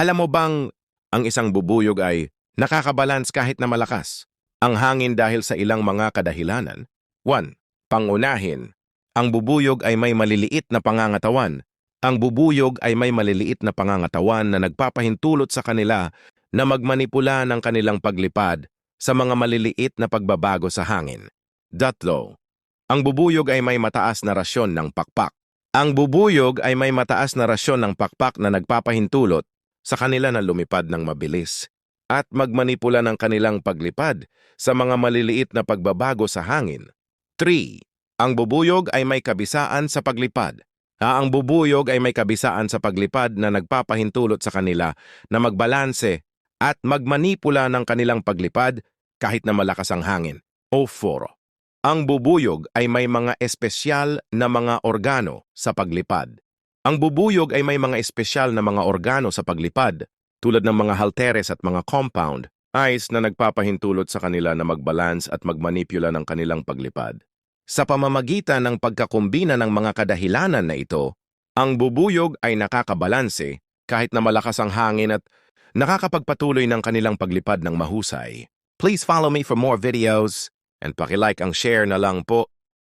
Alam mo bang ang isang bubuyog ay nakakabalance kahit na malakas? Ang hangin dahil sa ilang mga kadahilanan. 1. Pangunahin. Ang bubuyog ay may maliliit na pangangatawan. Ang bubuyog ay may maliliit na pangangatawan na nagpapahintulot sa kanila na magmanipula ng kanilang paglipad sa mga maliliit na pagbabago sa hangin. Datlo. Ang bubuyog ay may mataas na rasyon ng pakpak. Ang bubuyog ay may mataas na rasyon ng pakpak na nagpapahintulot sa kanila na lumipad ng mabilis at magmanipula ng kanilang paglipad sa mga maliliit na pagbabago sa hangin. 3. Ang bubuyog ay may kabisaan sa paglipad. Ah, ang bubuyog ay may kabisaan sa paglipad na nagpapahintulot sa kanila na magbalanse at magmanipula ng kanilang paglipad kahit na malakas ang hangin. O 4. Ang bubuyog ay may mga espesyal na mga organo sa paglipad. Ang bubuyog ay may mga espesyal na mga organo sa paglipad tulad ng mga halteres at mga compound, ice na nagpapahintulot sa kanila na magbalance at magmanipula ng kanilang paglipad. Sa pamamagitan ng pagkakumbina ng mga kadahilanan na ito, ang bubuyog ay nakakabalanse kahit na malakas ang hangin at nakakapagpatuloy ng kanilang paglipad ng mahusay. Please follow me for more videos and pakilike ang share na lang po